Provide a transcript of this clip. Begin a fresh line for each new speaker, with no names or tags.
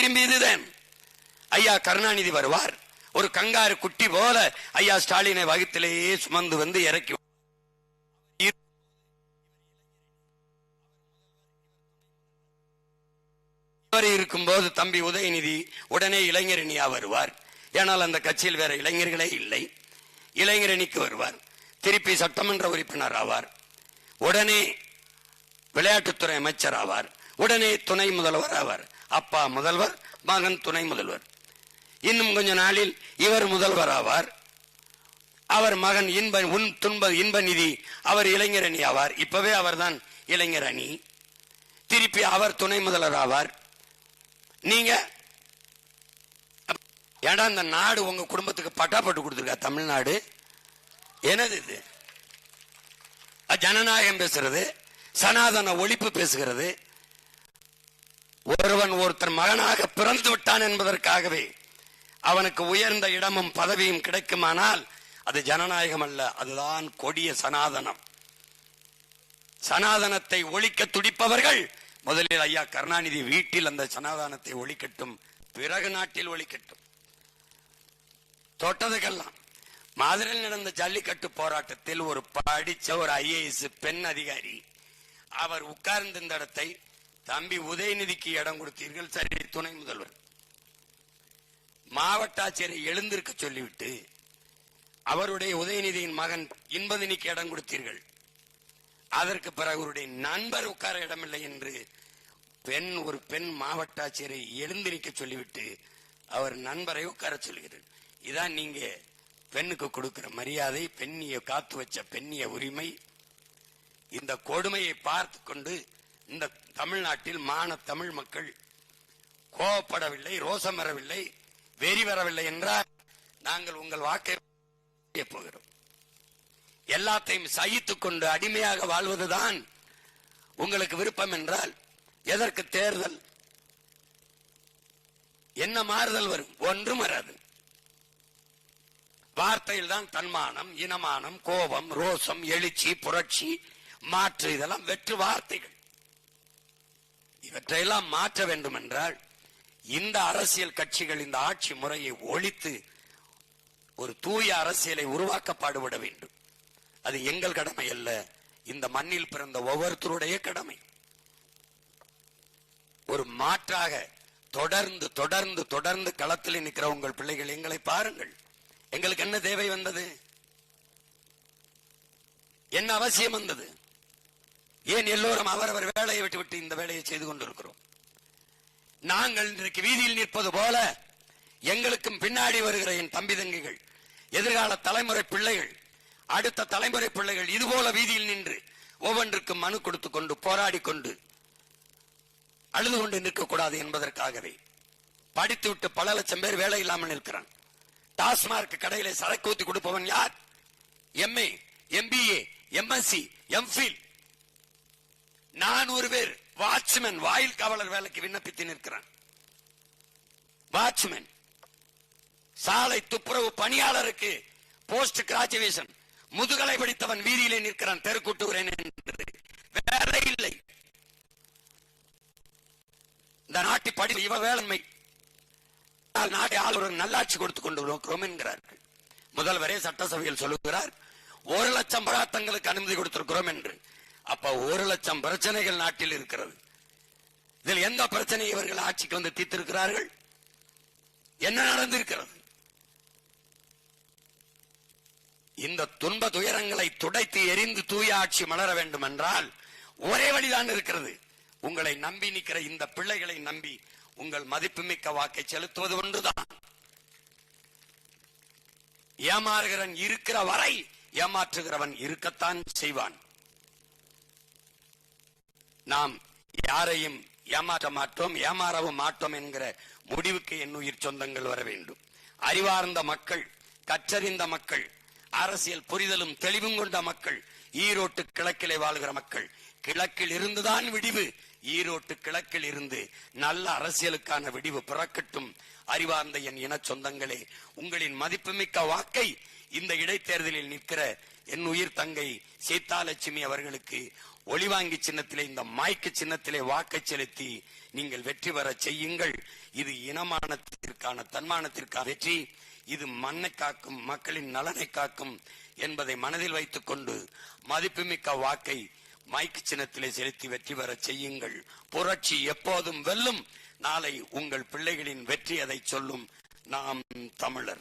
திரும்பி இதுதான் ஐயா கருணாநிதி வருவார். ஒரு கங்காரு குட்டி போல ஐயா ஸ்டாலினை வகுத்திலேயே சுமந்து வந்து இறக்கி இருக்கும்போது தம்பி உதயநிதி உடனே இளைஞரணியா வருவார். ஏனால் அந்த கட்சியில் வேற இளைஞர்களே இல்லை. இளைஞரணிக்கு வருவார். திருப்பி சட்டமன்ற உறுப்பினர் ஆவார். உடனே விளையாட்டுத்துறை அமைச்சர் ஆவார். உடனே துணை முதல்வர் ஆவார். அப்பா முதல்வர் மகன் துணை முதல்வர். இன்னும் கொஞ்ச நாளில் இவர் முதல்வர் ஆவார். அவர் மகன் இன்ப உன் துன்ப இன்ப நிதி அவர் இளைஞர் அணி ஆவார். இப்பவே அவர்தான் இளைஞர் அணி. திருப்பி அவர் துணை முதல்வர் ஆவார். நீங்க? ஏடா இந்த நாடு உங்க குடும்பத்துக்கு பட்டா போட்டு கொடுத்துருக்கா தமிழ்நாடு? என்னது இது? ஜனநாயகம் பேசுறது சனாதன ஒழிப்பு பேசுகிறது ஒருவன் ஒருத்தர் மகனாக பிறந்து விட்டான் என்பதற்காகவே அவனுக்கு உயர்ந்த இடமும் பதவியும் கிடைக்குமானால் அது ஜனநாயகம் அல்ல அதுதான் கொடிய சனாதனம். சனாதனத்தை ஒழிக்க துடிப்பவர்கள் முதலில் ஐயா கருணாநிதி வீட்டில் அந்த சனாதனத்தை ஒழிக்கட்டும் பிறகு நாட்டில் ஒழிக்கட்டும். தொட்டதுக்கெல்லாம் மதுரையில் நடந்த ஜல்லிக்கட்டு போராட்டத்தில் ஒரு படிச்ச ஒரு ஐஏஎஸ் பெண் அதிகாரி அவர் உட்கார்ந்திருந்த இடத்தை தம்பி உதயநிதிக்கு இடம் கொடுத்தீர்கள். சரி துணை முதல்வர். மாவட்ட ஆட்சியரை எழுந்திருக்க சொல்லிவிட்டு அவருடைய உதயநிதியின் மகன் இன்பதினிக்கு இடம் கொடுத்தீர்கள். அதற்கு பிறகு அவருடைய நண்பர் உட்கார இடமில்லை என்று பெண் ஒரு பெண் மாவட்ட ஆட்சியரை எழுந்திருக்க சொல்லிவிட்டு அவர் நண்பரை உட்கார சொல்கிறார். இதான் நீங்க பெண்ணுக்கு கொடுக்கிற மரியாதை பெண்ணிய காத்து வச்ச பெண்ணிய உரிமை. இந்த கொடுமையை பார்த்து கொண்டு இந்த தமிழ்நாட்டில் மான தமிழ் மக்கள் கோவப்படவில்லை ரோசம் வரவில்லை வெறி வரவில்லை என்றால் நாங்கள் உங்கள் வாக்கை போகிறோம். எல்லாத்தையும் சகித்துக் கொண்டு அடிமையாக வாழ்வதுதான் உங்களுக்கு விருப்பம் என்றால் எதற்கு தேர்தல்? என்ன மாறுதல் வரும்? ஒன்றும் வராது. வார்த்தையில் தான் தன்மானம் இனமானம் கோபம் ரோசம் எழுச்சி புரட்சி மாற்று இதெல்லாம் வெற்று வார்த்தைகள். இவற்றையெல்லாம் மாற்ற வேண்டும் என்றால் இந்த அரசியல் கட்சிகள் இந்த ஆட்சி முறையை ஒழித்து ஒரு தூய அரசியலை உருவாக்க பாடுபட வேண்டும். அது எங்கள் கடமை அல்ல. இந்த மண்ணில் பிறந்த ஒவ்வொருத்தருடைய கடமை. ஒரு மாற்றாக தொடர்ந்து தொடர்ந்து தொடர்ந்து களத்தில் நிற்கிற உங்கள் பிள்ளைகள் எங்களை பாருங்கள். எங்களுக்கு என்ன தேவை வந்தது? என்ன அவசியம் வந்தது? ஏன் எல்லோரும் அவரவர் வேலையை விட்டுவிட்டு இந்த வேலையை செய்து கொண்டிருக்கிறோம்? நாங்கள் இன்றைக்கு வீதியில் நிற்பது போல எங்களுக்கும் பின்னாடி வருகிற என் தம்பி தங்கிகள் எதிர்கால தலைமுறை பிள்ளைகள் அடுத்த தலைமுறை பிள்ளைகள் இதுபோல வீதியில் நின்று ஒவ்வொன்றுக்கும் மனு கொடுத்துக் கொண்டு போராடி கொண்டு அழுது கொண்டு நிற்கக்கூடாது என்பதற்காகவே படித்துவிட்டு பல லட்சம் பேர் வேலை இல்லாமல் நிற்கிறான். டாஸ்மார்க் கடையில சரக்கு ஊத்தி கொடுப்பவன் யார்? எம்ஏ எம்பிஏ எம்எஸ்சி எம்ஃபில் நானூறு பேர். வாட்ச்மேன் வாயில் காவலர் வேலைக்கு விண்ணப்பித்து நிற்கிறான். வாட்ச்மேன் சாலை துப்புரவு பணியாளருக்கு போஸ்ட் கிராஜுவேஷன் முதுகலை படித்தவன் வீதியிலே நிற்கிறான். தெருக்கூட்டுகிறேன் என்று. வேலை இல்லை. இந்த நாட்டை படி இவ வேளாண்மை நாட்டை ஆளுநர் நல்லாட்சி கொடுத்துக் கொண்டு இருக்கிறோம் என்கிறார்கள். முதல்வரே சட்டசபையில் சொல்லுகிறார் ஒரு லட்சம் பராத்தங்களுக்கு அனுமதி கொடுத்திருக்கிறோம் என்று. அப்ப ஒரு லட்சம் பிரச்சனைகள் நாட்டில் இருக்கிறது. இதில் எந்த பிரச்சனையை இவர்கள் ஆட்சிக்கு வந்து தீர்த்திருக்கிறார்கள்? என்ன நடந்திருக்கிறது? இந்த துன்ப துயரங்களை துடைத்து எரிந்து தூய ஆட்சி மலர வேண்டும் என்றால் ஒரே வழிதான் இருக்கிறது. உங்களை நம்பி நிற்கிற இந்த பிள்ளைகளை நம்பி உங்கள் மதிப்புமிக்க வாக்கை செலுத்துவது ஒன்றுதான். ஏமாறுகிறவன் இருக்கிற வரை ஏமாற்றுகிறவன் இருக்கத்தான் செய்வான். நாம் யாரையும் ஏமாற்ற மாட்டோம் ஏமாறவும் மாட்டோம் என்கிற முடிவுக்கு என் உயிர் சொந்தங்கள் வர வேண்டும். அறிவார்ந்த மக்கள் கற்றறிந்த மக்கள் அரசியல் புரிதலும் தெளிவும் கொண்ட மக்கள் ஈரோட்டு கிழக்கிலே வாழ்கிற மக்கள் கிழக்கில் இருந்துதான் விடிவு ஈரோட்டு கிழக்கில் இருந்து நல்ல அரசியலுக்கான விடிவு பிறக்கட்டும். அறிவார்ந்த என் இன சொந்தங்களே உங்களின் மதிப்புமிக்க வாக்கை இந்த இடைத்தேர்தலில் நிற்கிற என் உயிர் தங்கை சீதாலட்சுமி அவர்களுக்கு ஒளிவாங்கி சின்னத்திலே இந்த மாய்க்கு சின்னத்திலே வாக்கை செலுத்தி நீங்கள் வெற்றி பெற செய்யுங்கள். இது இனமானத்திற்கான தன்மானத்திற்கான வெற்றி. இது மண்ணை காக்கும் மக்களின் நலனை காக்கும் என்பதை மனதில் வைத்துக் கொண்டு மதிப்புமிக்க வாக்கை மைக்கு சின்னத்திலே செலுத்தி வெற்றி பெற செய்யுங்கள். புரட்சி எப்போதும் வெல்லும். நாளை உங்கள் பிள்ளைகளின் வெற்றி அதை சொல்லும். நாம் தமிழர்.